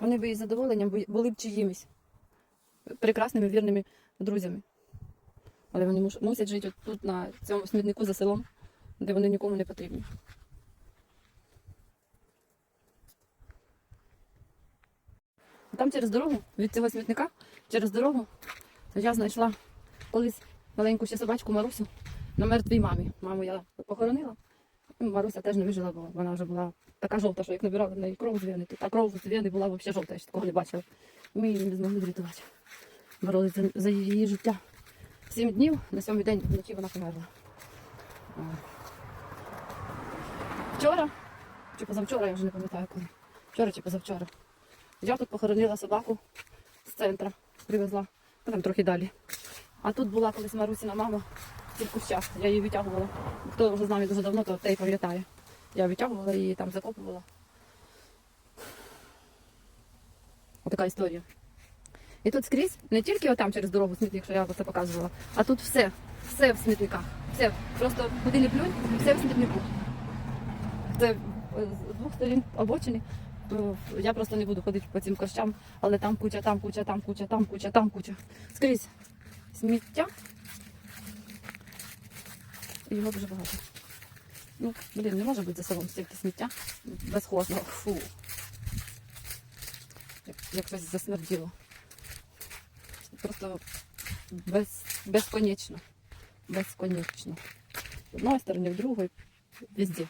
Вони би із задоволенням були б чиїмось прекрасними, вірними друзями. Але вони мусять жити от тут, на цьому смітнику за селом, де вони нікому не потрібні. Там через дорогу, від цього смітника, через дорогу, я знайшла колись маленьку ще собачку Марусю на мертвій мамі. Маму я похоронила. І Маруся теж не вижила, бо вона вже була така жовта, що як набирали в неї кров з вени, то та кров з вени була взагалі жовта, я ще такого не бачила. Ми її не змогли врятувати. Боролися за, її життя. Сім днів, на сьомий день вночі вона померла. Вчора, чи позавчора, я вже не пам'ятаю коли. Вчора чи позавчора. Я тут похоронила собаку з центра, привезла, ну, там трохи далі. А тут була колись Марусіна мама кущах. Я її витягувала. Хто вже з нами дуже давно, то те й пам'ятає. Я витягувала її там закопувала. Отака історія. І тут скрізь, не тільки отам через дорогу смітник, що я це показувала, а тут все, все в смітниках. Все. Просто куди не плюнь, все в смітнику. Це е, з двох сторін обочини. Е, Я просто не буду ходити по цим корчам, але там куча, там куча, там куча, там куча, там куча. Скрізь сміття. Його дуже багато. Ну, блін, не може бути за селом стільки сміття безхозного. Фу. Як, як щось засмерділо. Просто без, безконечно. Безконечно. З одної сторони, в другої, везде.